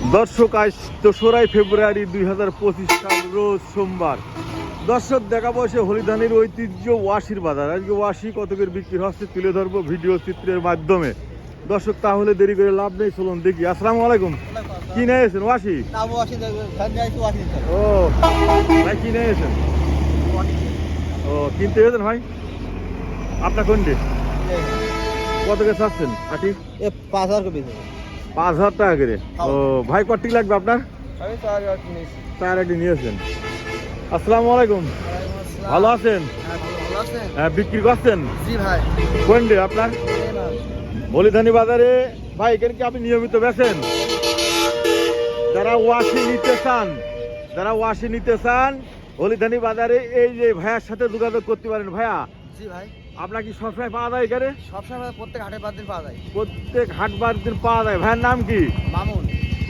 দর্শক আজ দোসরাই ফেব্রুয়ারি দুই হাজার পঁচিশ সাল রোজ সোমবার। দর্শক দেখা বসে হলিধানের ঐতিহ্য ওয়াশির বাজার আজকে ওয়াশি কতকের বিক্রি হচ্ছে তুলে ধরবো ভিডিও চিত্রের মাধ্যমে। দর্শক তাহলে দেরি করে লাভ নেই চলুন দেখি। আসসালামু আলাইকুম। কি নিয়েছেন ওয়াশি ও ভাই কি নিয়েছেন ও কিনতে গেছেন ভাই? আপনার কোনটি? কত কে চাচ্ছেন আটি? পাঁচ হাজার কপি পাঁচ হাজার টাকা করে। ও ভাই কটি লাগবে আপনার? চার আটি নিয়েছেন আসসালামু আলাইকুম। ভালো আছেন? হ্যাঁ বিক্রি করছেন? ভাই। কোনটি আপনার? বলিধানি বাজারে। ভাই এখানে কি আপনি নিয়মিত বেছেন যারা ওয়াশি নিতে চান যারা ওয়াশি নিতে চান হলিধানি বাজারে এই যে ভাইয়ার সাথে যোগাযোগ করতে পারেন ভাইয়া। জি ভাই। আপনার কি সবসময় পাওয়া যায় এখানে? সবসময় প্রত্যেক হাটে বাদ দিন পাওয়া যায়। প্রত্যেক হাট বার দিন পাওয়া যায়। ভাইয়ের নাম কি? মামুন।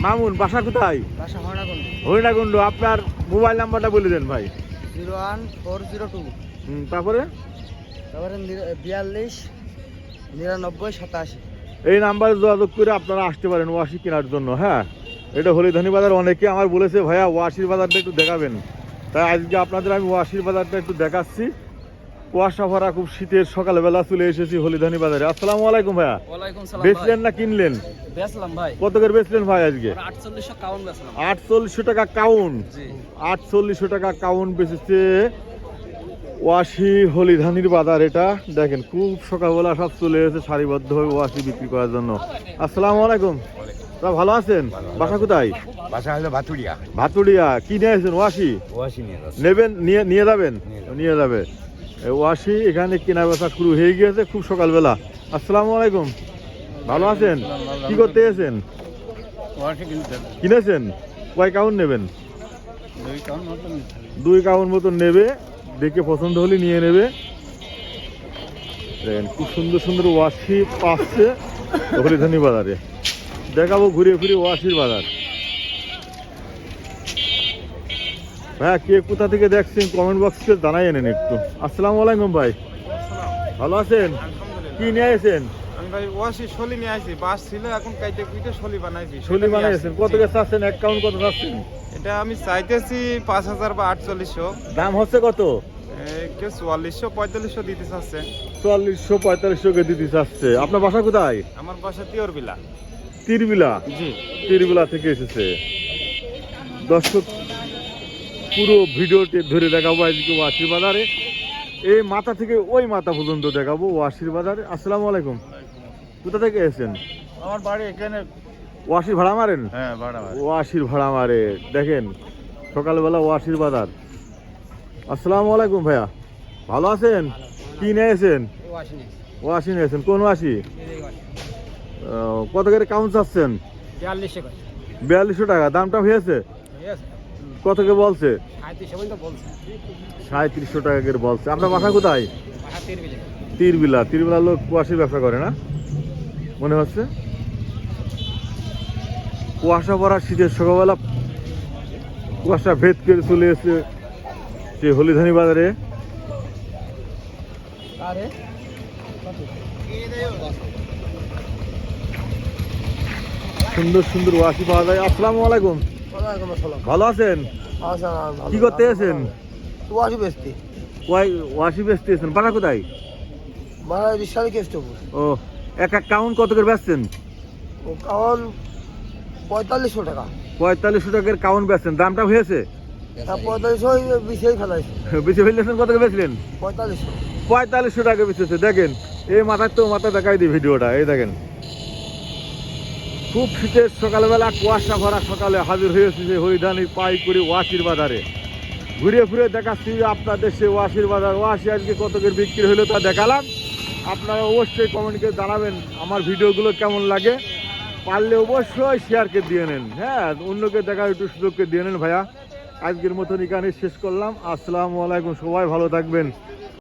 মামুন বাসা কোথায়? বাসা হরণাকুণ্ড। হরিণাকুণ্ড আপনার মোবাইল নাম্বারটা বলে দেন ভাই। Zero one four zero two. Hmm, তারপরে? তারপরে বিয়াল্লিশ নিরানব্বই সাতাশি। এই নাম্বারে যোগাযোগ করে আপনারা আসতে পারেন ওয়াশি কেনার জন্য হ্যাঁ? এটা হলিধানি বাজার অনেকে আমার বলেছে ভাইয়া ওয়াশির বাজারটা একটু দেখাবেন। তাই আজকে আপনাদের আমি ওয়াশির বাজারটা একটু দেখাচ্ছি। কুয়াশা ভরা খুব শীতের সকালবেলা চলে এসেছি হলিধানি বাজারে। আসসালামু আলাইকুম ভাইয়া। বেচলেন না কিনলেন? কত করে বেচলেন ভাই আজকে? আটচল্লিশশো কাউন টাকা কাউন জি। আটচল্লিশশো টাকা কাউন বেচেছে ওয়াশি হলিধানির বাজার এটা। দেখেন খুব সকালবেলা সব চলে এসেছে সারিবদ্ধভাবে ওয়াশি বিক্রি করার জন্য। আসসালামু আলাইকুম। তা ভালো আছেন? বাসা কোথায়? বাসা হলো ভাতুরিয়া। ভাতুড়িয়া কি নিয়ে নিয়েছেন ওয়াশি ওয়াশি নিয়ে নেবেন নিয়ে নিয়ে যাবেন? নিয়ে যাব। ওয়াশি এখানে কেনা বেচা শুরু হয়ে গিয়েছে খুব সকালবেলা। আসসালামু আলাইকুম। ভালো আছেন? কি করতে এসেছেন কিনেছেন? কয় কাউন নেবেন? দুই কাউন মতন মতন নেবে দেখে পছন্দ হলে নিয়ে নেবে। দেখেন খুব সুন্দর সুন্দর ওয়াশি পাচ্ছে হরিধানি বাজারে দেখাবো ঘুরে ফিরে ওয়াশির বাজার। ভাইয়া কে কোথা থেকে দেখছেন কমেন্ট বক্সে জানাই এনেন একটু। আসসালামু আলাইকুম ভাই। ভালো আছেন? কি নিয়ে আমি ভাই ওয়াশি শলি নিয়ে আসি বাস ছিল এখন কাইতে কুইতে শলি বানাইছি বানিয়েছেন আসছি। কত কে চাচ্ছেন? এক কাউন্ট কত চাচ্ছেন? এটা আমি চাইতেছি পাঁচ হাজার বা আটচল্লিশশো। দাম হচ্ছে কত? কেউ চুয়াল্লিশশো পঁয়তাল্লিশশো দিতে চাচ্ছে। চুয়াল্লিশশো পঁয়তাল্লিশশো কে দিতে চাচ্ছে। আপনার বাসা কোথায়? আমার বাসা তিওর বিলা তিরবিলা? জি। তিরবিলা থেকে এসেছে। দর্শক পুরো ভিডিওটি ধরে দেখাবো আজকে ওয়াশির বাজারে এই মাথা থেকে ওই মাথা পর্যন্ত দেখাবো ওয়াশির বাজারে আসসালামু আলাইকুম। কোথা থেকে এসেছেন? আমার বাড়ি এখানে। ওয়াশির ভাড়া মারেন? হ্যাঁ ভাড়া ওয়াশির ভাড়া মারে। দেখেন সকালবেলা ওয়াশির বাজার আসসালামু আলাইকুম ভাইয়া। ভালো আছেন? কি নিয়েছেন ওয়াশি নিয়েছেন কোন ওয়াশি কত করে কাউন্ট চাচ্ছেন? করে। বিয়াল্লিশশো টাকা। দামটা হয়েছে। কত কে বলছে? সাঁত্রিশশো বলছে। সাঁত্রিশশো টাকা করে বলছে। আপনার বাসা কোথায়? তিরবিলা। তিরবিলা। লোক কুয়াশির ব্যবসা করে না? মনে হচ্ছে? কুয়াশা পড়া শীতের সকালবেলা কুয়াশা ভেদ করে চলে এসেছে সে হলিধানি বাজারে। সুন্দর সুন্দর ওয়াশি পাওয়া যায়। আসসালামু আলাইকুম। ভালো আছেন? কি করতে এসেছেন ওয়াশি বেচতি। ওয়াই ওয়াশি বেচতে এসেছেন বাসা কোথায়? মারা রিসালি কেষ্টপুর ও এক এক কাউন্ট কত করে বেচছেন? ও কারণ পঁয়তাল্লিশশো টাকা। পঁয়তাল্লিশশো টাকার কাউন্ট বেচছেন। দামটা হয়েছে? পঁয়তাল্লিশশো বিশেই ফেলাইছে। বেশি ফেললেছেন কত করে বেচলেন? পঁয়তাল্লিশশো। পঁয়তাল্লিশশো টাকা বেচেছে দেখেন এই মাথার তো মাথা দেখাই দিই ভিডিওটা। এই দেখেন। খুব শীতের সকালবেলা কুয়াশা ভরা সকালে হাজির হয়েছে যে হরিধানি পাই করে ওয়াশির বাজারে। ঘুরে ফিরে দেখাচ্ছি আপনাদের সে ওয়াশির বাজার। ওয়াশি আজকে কত করে বিক্রি হলো তা দেখালাম। আপনারা অবশ্যই কমেন্টকে জানাবেন আমার ভিডিওগুলো কেমন লাগে। পারলে অবশ্যই শেয়ারকে দিয়ে নেন। হ্যাঁ অন্যকে দেখার একটু সুযোগকে দিয়ে নেন ভাইয়া। আজকের মতন এখানে শেষ করলাম। আসসালামু আলাইকুম, সবাই ভালো থাকবেন।